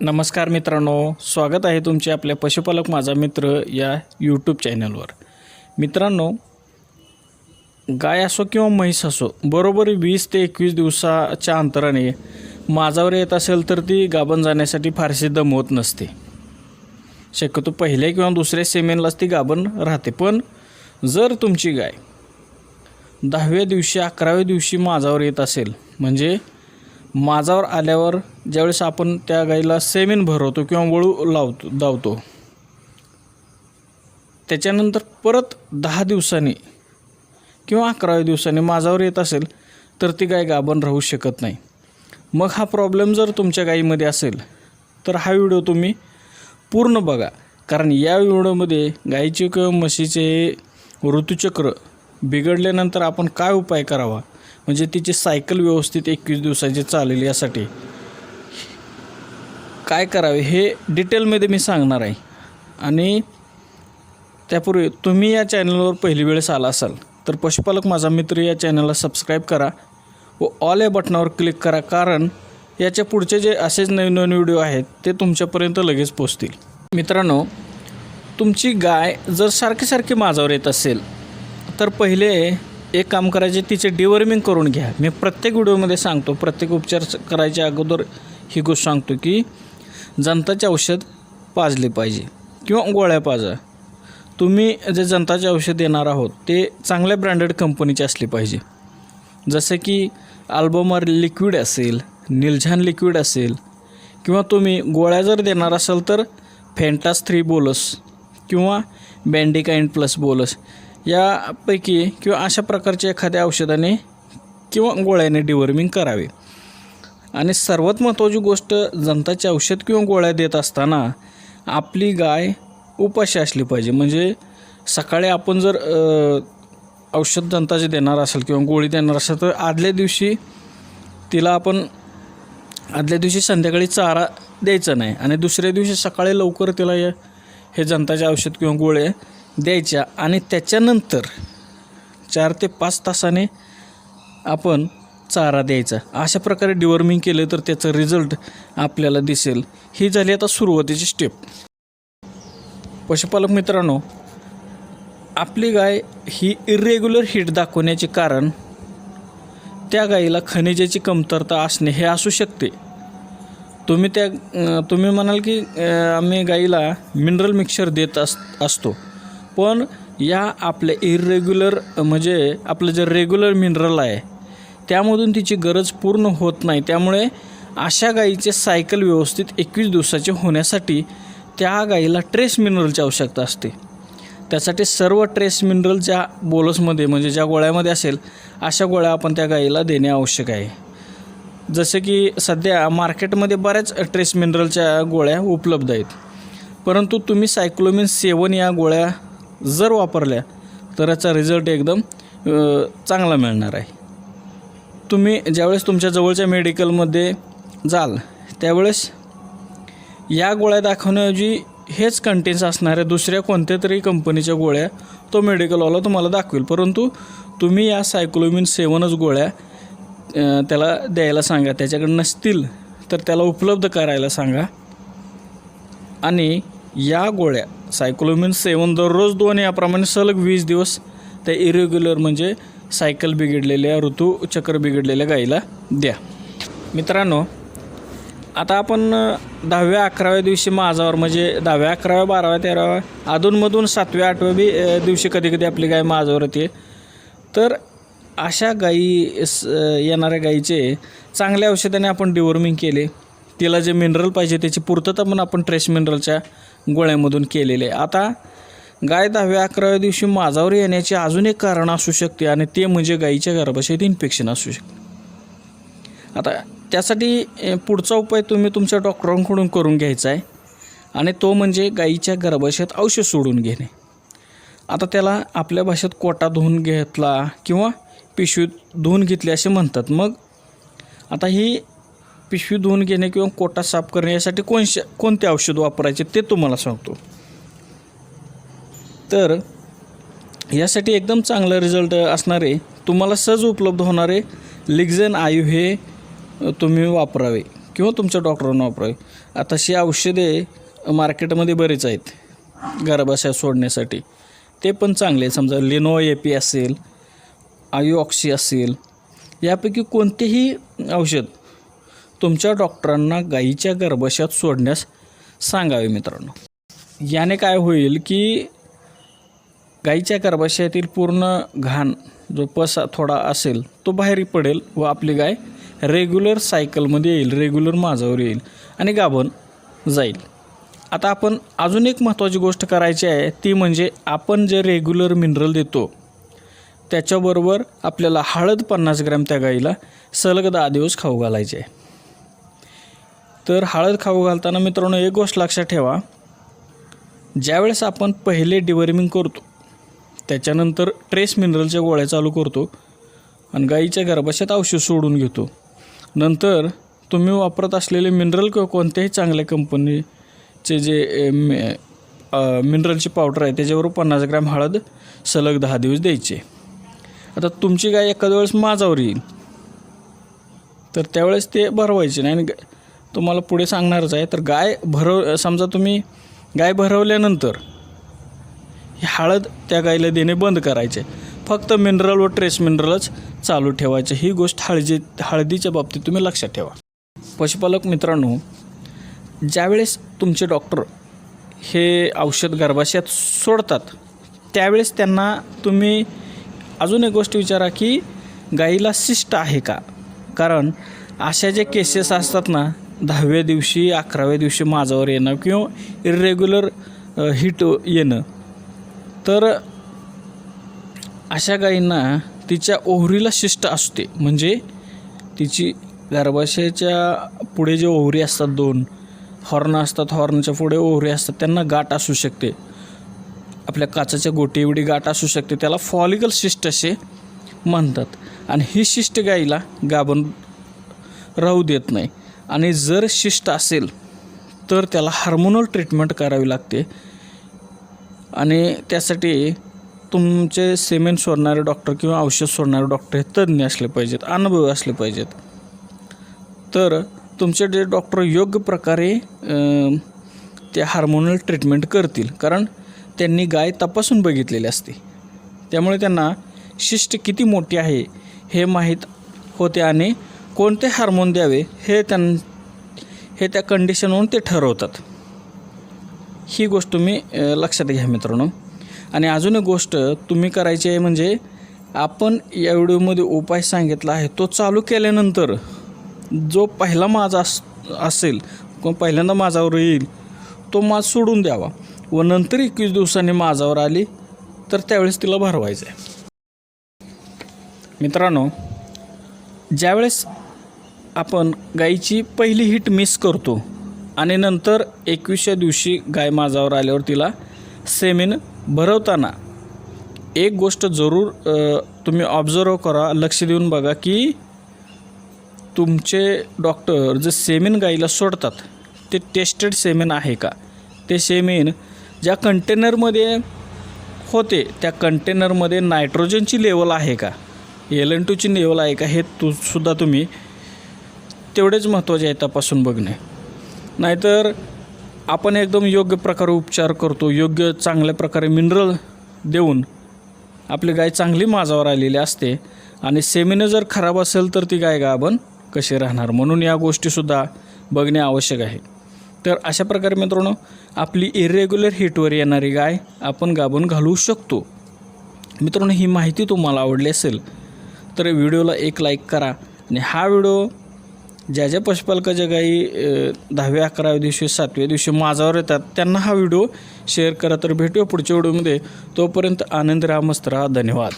नमस्कार मित्रांनो स्वागत आहे तुमचे आपल्या पशुपालक माझा मित्र या यूट्यूब चॅनलवर मित्रांनो गाय असो किंवा म्हैस असो बरोबर वीस ते एकवीस दिवसाच्या अंतराने माझावर येत असेल तर ती गाभण जाण्यासाठी फारशी दमवत नसते. शक्यतो पहिल्या किंवा दुसऱ्या सेमेनलाच ती गाभण राहते. पण जर तुमची गाय दहाव्या दिवशी अकराव्या दिवशी माझावर येत असेल म्हणजे माझावर आल्यावर ज्यावेळेस आपण त्या गाईला सेमीन भरवतो किंवा वळू लावतो धावतो त्याच्यानंतर परत दहा दिवसांनी किंवा अकराव्या दिवसांनी माझावर येत असेल तर ती गाय गाभण राहू शकत नाही. मग हा प्रॉब्लेम जर तुमच्या गाईमध्ये असेल तर हा व्हिडिओ तुम्ही पूर्ण बघा. कारण या व्हिडिओमध्ये गाईचे किंवा म्हशीचे ऋतुचक्र बिघडल्यानंतर आपण काय उपाय करावा? म्हणजे तिची सायकल व्यवस्थित एकवीस दिवसाची चालेल यासाठी. काय करावे हे डिटेलमध्ये मी सांगणार आहे. आणि त्यापूर्वी तुम्ही या चॅनलवर पहिली वेळेस आला असाल तर पशुपालक माझा मित्र या चॅनलला सबस्क्राईब करा व ऑल या बटनावर क्लिक करा कारण याच्या पुढचे जे असेच नवीन नवीन व्हिडिओ आहेत ते तुमच्यापर्यंत लगेच पोचतील मित्रांनो तुमची गाय जर सारखी सारखी माझावर येत असेल तर पहिले एक काम करायचे तिचे डिवर्मिंग करून घ्या. मी प्रत्येक व्हिडिओमध्ये सांगतो प्रत्येक उपचार करायच्या अगोदर ही गोष्ट सांगतो की जंताचे औषध पाजले पाहिजे किंवा गोळ्या पाजा. तुम्ही जे जंताचे औषध देणार आहोत ते चांगल्या ब्रँडेड कंपनीचे असले पाहिजे. जसे की आल्बोमर लिक्विड असेल निलझान लिक्विड असेल किंवा तुम्ही गोळ्या जर देणार असाल तर फेंटास थ्री बोलस किंवा बँडिकाइन प्लस बोलस यापैकी किंवा अशा प्रकारच्या एखाद्या औषधाने किंवा गोळ्याने डिवर्मिंग करावे. आणि सर्वात महत्त्वाची गोष्ट जंताचे औषध किंवा गोळ्या देत असताना आपली गाय उपाशी असली पाहिजे. म्हणजे सकाळी आपण जर औषध जनताचे देणार असेल किंवा गोळी देणार असेल तर आदल्या दिवशी तिला आपण आदल्या दिवशी संध्याकाळी चारा द्यायचा नाही. आणि दुसऱ्या दिवशी सकाळी लवकर तिला हे हे जंताचे औषध किंवा गोळे द्यायच्या. आणि त्याच्यानंतर चार ते पाच तासाने आपण चारा द्यायचा. अशा प्रकारे डिवॉर्मिंग केलं तर त्याचं रिझल्ट आपल्याला दिसेल. ही झाली आता सुरुवातीची स्टेप पशुपालक मित्रांनो आपली गाय ही इरेग्युलर हिट दाखवण्याचे कारण त्या गाईला खनिजाची कमतरता असणे हे असू शकते. तुम्ही त्या तुम्ही म्हणाल की आम्ही गाईला मिनरल मिक्सर देत अस असतो. पण या आपल्या इरेग्युलर म्हणजे आपलं जे रेग्युलर मिनरल आहे त्यामधून तिची गरज पूर्ण होत नाही. त्यामुळे अशा गाईचे सायकल व्यवस्थित एकवीस दिवसाचे होण्यासाठी त्या गाईला ट्रेस मिनरलची आवश्यकता असते. त्यासाठी सर्व ट्रेस मिनरल ज्या बोलसमध्ये म्हणजे ज्या गोळ्यामध्ये असेल अशा गोळ्या आपण त्या गाईला देणे आवश्यक आहे. जसे की सध्या मार्केटमध्ये बऱ्याच ट्रेस मिनरलच्या गोळ्या उपलब्ध आहेत. परंतु तुम्ही सायक्लोमिन सेवन या गोळ्या जर वापरल्या तर याचा रिझल्ट एकदम चांगला मिळणार आहे. तुम्ही ज्यावेळेस तुमच्या जवळच्या मेडिकलमध्ये जाल त्यावेळेस या गोळ्या दाखवण्याऐवजी हेच कंटेन्स असणाऱ्या दुसऱ्या कोणत्या तरी कंपनीच्या गोळ्या तो मेडिकलवाला तुम्हाला दाखवेल. परंतु तुम्ही या सायक्लोमिन सेवनच गोळ्या त्याला द्यायला सांगा. त्याच्याकडे नसतील तर त्याला उपलब्ध करायला सांगा. आणि या गोळ्या सायक्लोमिन सेवन दररोज दोन याप्रमाणे सलग वीस दिवस त्या इरेग्युलर म्हणजे सायकल बिघडलेल्या ऋतूचक्र बिघडलेल्या गाईला द्या. मित्रांनो आता आपण दहाव्या अकराव्या दिवशी माझावर म्हणजे दहाव्या अकराव्या बाराव्या तेराव्या अधूनमधून सातव्या आठव्या बी दिवशी कधी कधी आपली गाय माझावर येते. तर अशा गायी स येणाऱ्या गायीचे चांगल्या औषधाने आपण डिवॉर्मिंग केले. तिला जे मिनरल पाहिजे त्याची पूर्तता पण आपण ट्रेस मिनरलच्या गोळ्यामधून केलेले आहे. आता गाय दहाव्या अकराव्या दिवशी माझावर येण्याचे अजून एक कारण असू शकते आणि ते म्हणजे गायीच्या गर्भाशयात इन्फेक्शन असू शकते. आता त्यासाठी पुढचा उपाय तुम्ही तुमच्या डॉक्टरांकडून करून घ्यायचा आहे आणि तो म्हणजे गाईच्या गर्भाशयात औषध सोडून घेणे. आता त्याला आपल्या भाषेत कोटा धुवून घेतला किंवा पिशवी धुवून घेतली असे म्हणतात. मग आता ही पिशवी धुवून घेणे किंवा कोटा साफ करणे यासाठी कोणशा कोणते औषध वापरायचे ते तुम्हाला सांगतो. तर यासाठी एकदम चांगला रिझल्ट असणारे तुम्हाला सहज उपलब्ध होणारे लिग्झन आयु हे तुम्ही वापरावे किंवा तुमच्या डॉक्टरांना वापरावे. आता अशी औषधे मार्केटमध्ये बरेच आहेत गर्भाशय सोडण्यासाठी. ते पण चांगले आहेत. समजा लिनो ए पी असेल आयुऑक्सी असेल यापैकी कोणतेही औषध तुमच्या डॉक्टरांना गाईच्या गर्भाशयात सोडण्यास सांगावे मित्रांनो. याने काय होईल की गाईच्या गर्भाशयातील पूर्ण घाण जो पसा थोडा असेल तो बाहेर पडेल व आपली गाय रेग्युलर सायकलमध्ये येईल रेग्युलर माझावर येईल आणि गाभण जाईल. आता आपण अजून एक महत्त्वाची गोष्ट करायची आहे ती म्हणजे आपण जे रेग्युलर मिनरल देतो त्याच्याबरोबर आपल्याला हळद पन्नास ग्रॅम त्या गाईला सलग दहा दिवस खाऊ घालायचे. आहे तर हळद खाऊ घालताना मित्रांनो एक गोष्ट लक्षात ठेवा ज्यावेळेस आपण पहिले डिवर्मिंग करतो त्याच्यानंतर ट्रेस मिनरलच्या गोळ्या चालू करतो आणि गाईच्या गर्भाशयात औषध सोडून घेतो. नंतर तुम्ही वापरत असलेले मिनरल किंवा कोणत्याही चांगल्या कंपनीचे जे मे- मिनरलची पावडर आहे त्याच्यावर पन्नास ग्रॅम हळद सलग दहा दिवस द्यायचे. आता तुमची गाय एखाद्या वेळेस माझावर येईल तर त्यावेळेस ते भरवायचे नाही आणि तुम्हाला पुढे सांगणारच आहे तर गाय भरव समजा तुम्ही गाय भरवल्यानंतर हळद त्या गाईला देणे बंद करायचे. फक्त मिनरल व ट्रेस मिनरलच चालू ठेवायचे. ही गोष्ट हळदी हळदीच्या बाबतीत तुम्ही लक्षात ठेवा. पशुपालक मित्रांनो ज्यावेळेस तुमचे डॉक्टर हे औषध गर्भाशयात सोडतात त्यावेळेस त्यांना तुम्ही अजून एक गोष्ट विचारा की गाईला शिष्ट आहे का? कारण अशा जे केसेस असतात ना दहाव्या दिवशी अकराव्या दिवशी माझावर येणं किंवा इरेग्युलर हिट येणं तर अशा गायींना तिच्या ओहरीला शिष्ट असते. म्हणजे तिची गर्भाशयाच्या पुढे जे ओहरी असतात दोन हॉर्न असतात हॉर्नच्या पुढे ओहरी असतात त्यांना गाठ असू शकते. आपल्या काचाच्या गोटी एवढी गाठ असू शकते. त्याला फॉलिकल शिष्ट असे म्हणतात. आणि ही शिष्ट गाईला गाभण राहू देत नाही. आणि जर शिष्ट असेल तर त्याला हार्मोनल ट्रीटमेंट करावी लागते. आणि त्यासाठी तुमचे सिमेंट सोडणारे डॉक्टर किंवा औषध सोडणारे डॉक्टर हे तज्ज्ञ असले पाहिजेत अनुभवी असले पाहिजेत. तर तुमचे जे डॉक्टर योग्य प्रकारे ते हार्मोनल ट्रीटमेंट करतील कारण त्यांनी गाय तपासून बघितलेली असते. त्यामुळे त्यांना शिष्ट किती मोठी आहे हे माहीत होते आणि कोणते हार्मोन द्यावे हे त्यां हे त्या कंडिशनवरून ते ठरवतात. ही गोष्ट तुम्ही लक्षात घ्या मित्रांनो. आणि अजून एक गोष्ट तुम्ही करायची आहे म्हणजे आपण या व्हिडिओमध्ये उपाय सांगितला आहे तो चालू केल्यानंतर जो पहिला माझा अस असेल किंवा पहिल्यांदा माझावर येईल तो माज सोडून द्यावा. व नंतर एकवीस दिवसांनी माझावर आली तर त्यावेळेस तिला भरवायचं आहे. मित्रांनो ज्यावेळेस आपण गाईची पहिली हिट मिस करतो आणि नंतर एकवीसच्या दिवशी गाय माझावर आल्यावर तिला सेमिन भरवताना एक गोष्ट जरूर तुम्ही ऑब्झर्व करा लक्ष देऊन बघा की तुमचे डॉक्टर जे सेमिन गाईला सोडतात ते टेस्टेड सेमिन आहे का? ते सेमिन ज्या कंटेनरमध्ये होते त्या कंटेनरमध्ये नायट्रोजनची लेवल आहे का? एल एन टूची लेवल आहे का? हे तू सुद्धा तुम्ही तेवढेच महत्त्वाचे आहे तपासून बघणे. नाहीतर आपण एकदम योग्य प्रकारे उपचार करतो योग्य चांगल्या प्रकारे मिनरल देऊन आपली गाय चांगली माझावर आलेली असते. आणि सेमिनं जर खराब असेल तर ती गाय गाभण कशी राहणार? म्हणून या गोष्टीसुद्धा बघणे आवश्यक आहे. तर अशा प्रकारे मित्रांनो आपली इरेग्युलर हिटवर येणारी गाय आपण गाभून घालू शकतो. मित्रांनो ही माहिती तुम्हाला आवडली असेल तर व्हिडिओला एक लाईक करा. आणि हा व्हिडिओ ज्या ज्या पशुपालकाच्या गाई दहाव्या अकराव्या दिवशी सातव्या दिवशी माझावर येतात त्यांना हा व्हिडिओ शेअर करा. तर भेटूया पुढच्या व्हिडिओमध्ये. तोपर्यंत आनंद राहा मस्त राहा. धन्यवाद.